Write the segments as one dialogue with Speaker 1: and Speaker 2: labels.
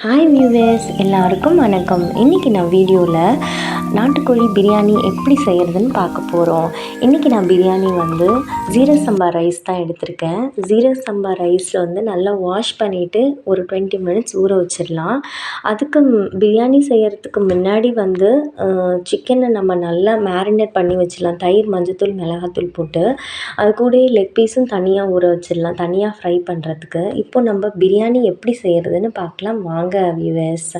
Speaker 1: Hi viewers எல்லாருக்கும் வணக்கம். இன்றைக்கி நான் வீடியோவில் நாட்டுக்கோழி பிரியாணி எப்படி செய்கிறதுன்னு பார்க்க போகிறோம் இன்றைக்கி நான் பிரியாணி வந்து ஜீரக சம்பா ரைஸ் தான் எடுத்திருக்கேன். ஜீரக சம்பா ரைஸில் வந்து நல்லா வாஷ் பண்ணிவிட்டு ஒரு டுவெண்ட்டி மினிட்ஸ் ஊற வச்சிடலாம். அதுக்கு பிரியாணி செய்கிறதுக்கு முன்னாடி வந்து சிக்கனை நம்ம நல்லா மேரினேட் பண்ணி வச்சிடலாம். தயிர் மஞ்சத்தூள் மிளகாத்தூள் போட்டு. அது கூட லெக் பீஸும் தனியாக ஊற வச்சிடலாம். தனியாக ஃப்ரை பண்ணுறதுக்கு இப்போ நம்ம பிரியாணி எப்படி செய்கிறதுன்னு பார்க்கலாம். வாங்க வாங்க வியூவர்ஸ்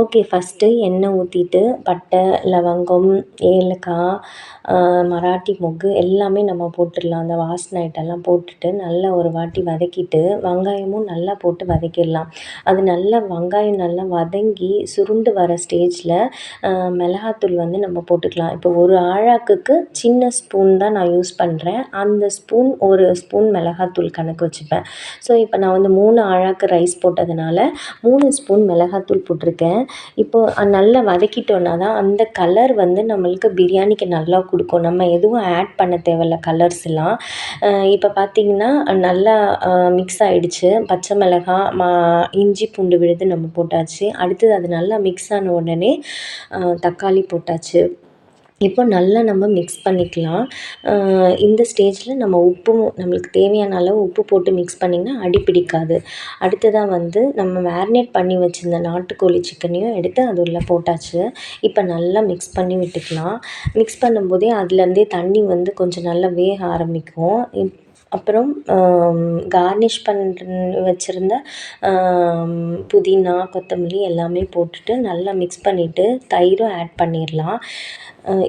Speaker 1: ஓகே ஃபஸ்ட்டு எண்ணெய் ஊற்றிட்டு பட்டை லவங்கம் ஏலக்காய் மராட்டி மொக்கு எல்லாமே நம்ம போட்டுடலாம். அந்த வாசனை ஐட்டம்லாம் போட்டுட்டு நல்லா ஒரு வாட்டி வதக்கிட்டு வெங்காயமும் நல்லா போட்டு வதக்கிடலாம். அது நல்லா வெங்காயம் நல்லா வதங்கி சுருண்டு வர ஸ்டேஜில் மிளகாத்தூள் வந்து நம்ம போட்டுக்கலாம். இப்போ ஒரு ஆழாக்குக்கு சின்ன ஸ்பூன் தான் நான் யூஸ் பண்ணுறேன் அந்த ஸ்பூன் ஒரு ஸ்பூன் மிளகாத்தூள் கணக்கு வச்சுப்பேன். ஸோ இப்போ நான் வந்து மூணு ஆழாக்கு ரைஸ் போட்டதுனால மூணு ஸ்பூன் மிளகாத்தூள் போட்டிருக்கேன். இப்போது நல்லா வதக்கிட்டோன்னா தான் அந்த கலர் வந்து நம்மளுக்கு பிரியாணிக்கு நல்லா கொடுக்கும் நம்ம எதுவும் ஆட் பண்ண தேவையில்ல கலர்ஸ்லாம் இப்போ பார்த்திங்கன்னா நல்லா மிக்ஸ் ஆகிடுச்சு பச்சை மிளகா மா இஞ்சி பூண்டு விழுது நம்ம போட்டாச்சு. அடுத்தது அது நல்லா மிக்ஸ் ஆன உடனே தக்காளி போட்டாச்சு. இப்போ நல்லா நம்ம மிக்ஸ் பண்ணிக்கலாம். இந்த ஸ்டேஜில் நம்ம உப்பும் நம்மளுக்கு தேவையான அளவு உப்பு போட்டு மிக்ஸ் பண்ணிங்கன்னா அடி பிடிக்காது. அடுத்ததாக வந்து நம்ம மேரினேட் பண்ணி வச்சுருந்த நாட்டுக்கோழி சிக்கனையும் எடுத்து அது உள்ளே போட்டாச்சு. இப்போ நல்லா மிக்ஸ் பண்ணி விட்டுக்கலாம். மிக்ஸ் பண்ணும்போதே அதுலேருந்தே தண்ணி வந்து கொஞ்சம் நல்லா வேக ஆரம்பிக்கும். அப்புறம் கார்னிஷ் பண்ண வச்சுருந்த புதினா கொத்தமல்லி எல்லாமே போட்டுட்டு நல்லா மிக்ஸ் பண்ணிவிட்டு தயிரும் ஆட் பண்ணிடலாம்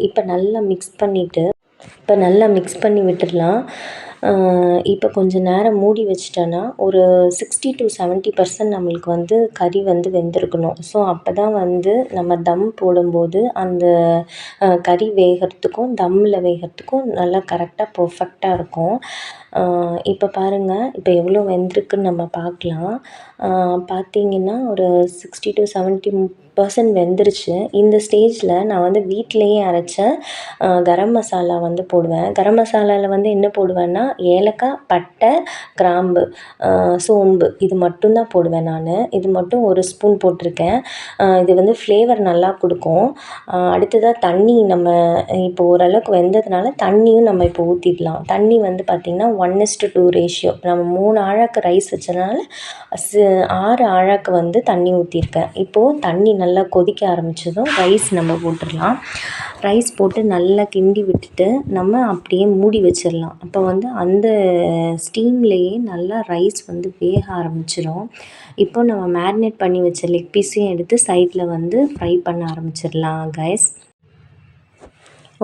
Speaker 1: இப்போ நல்லா மிக்ஸ் பண்ணிவிட்டு இப்போ நல்லா மிக்ஸ் பண்ணி விட்டுடலாம் இப்போ கொஞ்சம் நேரம் மூடி வச்சிட்டோன்னா ஒரு சிக்ஸ்டி டு செவன்ட்டி பர்சன்ட் நம்மளுக்கு வந்து கறி வந்து வெந்திருக்கணும். ஸோ அப்போ தான் வந்து நம்ம தம் போடும்போது அந்த கறி வேகிறதுக்கும் தம்மில் வேகிறதுக்கும் நல்லா கரெக்டாக பர்ஃபெக்டாக இருக்கும். இப்போ பாருங்கள் இப்போ எவ்வளோ வெந்திருக்குன்னு நம்ம பார்க்கலாம் பார்த்தீங்கன்னா ஒரு சிக்ஸ்டி டு செவன்ட்டி பர்சன்ட் வெந்துருச்சு. இந்த ஸ்டேஜில் நான் வந்து வீட்டிலையே அரைச்ச கரம் மசாலா வந்து போடுவேன். கரம் மசாலாவில் வந்து என்ன போடுவேன்னா ஏலக்காய் பட்டை கிராம்பு சோம்பு இது மட்டும்தான் போடுவேன் நான். இது மட்டும் ஒரு ஸ்பூன் போட்டிருக்கேன். இது வந்து ஃப்ளேவர் நல்லா கொடுக்கும். அடுத்ததாக தண்ணி நம்ம இப்போ ஓரளவுக்கு வெந்ததுனால தண்ணியும் நம்ம இப்போ ஊற்றிடலாம் தண்ணி வந்து பார்த்திங்கன்னா ஒன் இஸ்டு டூ ரேஷியோ நம்ம மூணு ஆழாக்கு ரைஸ் வச்சதுனால ஆறு ஆழாக்கு வந்து தண்ணி ஊற்றிருக்கேன் இப்போது தண்ணி நல்லா கொதிக்க ஆரம்பித்ததும் ரைஸ் நம்ம போட்டுடலாம். ரைஸ் போட்டு நல்லா கிண்டி விட்டுட்டு நம்ம அப்படியே மூடி வச்சிடலாம். அப்போ வந்து அந்த ஸ்டீம்லேயே நல்லா ரைஸ் வந்து வேக ஆரம்பிச்சிடும் இப்போ நம்ம மேரினேட் பண்ணி வச்ச லெக் பீஸையும் எடுத்து சைடில் வந்து ஃப்ரை பண்ண ஆரம்பிச்சிடலாம் கைஸ்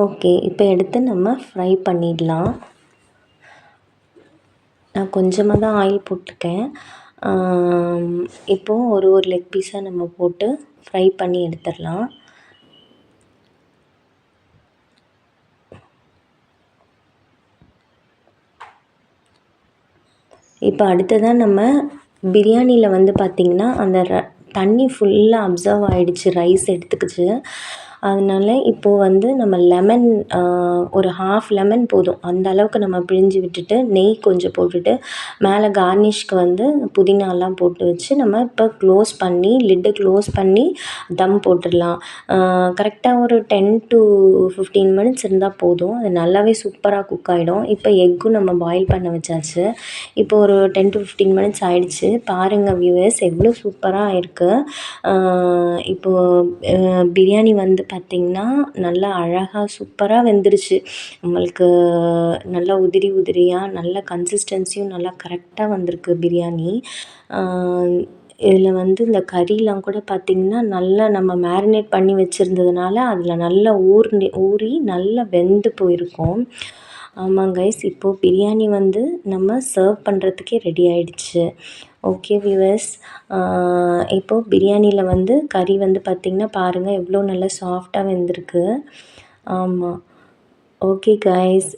Speaker 1: ஓகே இப்போ எடுத்து நம்ம ஃப்ரை பண்ணிடலாம். நான் கொஞ்சமாக தான் ஆயில் போட்டிருக்கேன். இப்போது ஒரு ஒரு லெக் பீஸாக நம்ம போட்டு ஃப்ரை பண்ணி எடுத்துடலாம். இப்போ அடுத்ததாக நம்ம பிரியாணியில் வந்து பார்த்திங்கன்னா அந்த ர தண்ணி ஃபுல்லாக அப்சர்வ் ஆகிடுச்சு ரைஸ் எடுத்துக்கிச்சு. அதனால இப்போது வந்து நம்ம லெமன் ஒரு ஹாஃப் லெமன் போதும். அந்த அளவுக்கு நம்ம பிழிஞ்சு விட்டுட்டு நெய் கொஞ்சம் போட்டுட்டு மேலே கார்னிஷ்க்கு வந்து புதினாலாம் போட்டு வச்சு நம்ம இப்போ க்ளோஸ் பண்ணி லிட்டை க்ளோஸ் பண்ணி தம் போட்டுடலாம். கரெக்டாக ஒரு டென் டு ஃபிஃப்டீன் மினிட்ஸ் இருந்தால் போதும். அது நல்லாவே சூப்பராக குக் ஆகிடும் இப்போ எக்கும் நம்ம பாயில் பண்ண வச்சாச்சு. இப்போ ஒரு டென் டு ஃபிஃப்டீன் மினிட்ஸ் ஆகிடுச்சு பாருங்கள் வியூவர்ஸ் எவ்வளோ சூப்பராக இருக்குது இப்போது பிரியாணி வந்து பார்த்திங்கன்னா நல்லா அழகாக சூப்பராக வெந்துருச்சு. நம்மளுக்கு நல்லா உதிரி உதிரியாக நல்ல கன்சிஸ்டன்சியும் நல்லா கரெக்டாக வந்திருக்கு பிரியாணி. இதில் வந்து இந்த கறிலாம் கூட பார்த்திங்கன்னா நல்லா நம்ம மேரினேட் பண்ணி வச்சுருந்ததுனால அதில் நல்லா ஊர்னி ஊறி நல்லா வெந்து போயிருக்கும். ஆமாம் கைஸ் இப்போது பிரியாணி வந்து நம்ம சர்வ் பண்ணுறதுக்கே ரெடி ஆகிடுச்சு ஓகே வியூவர்ஸ் இப்போது பிரியாணியில் வந்து கறி வந்து பார்த்திங்கன்னா பாருங்கள் எவ்வளோ நல்லா சாஃப்டாக வெந்திருக்கு. ஆமாம் ஓகே கைஸ்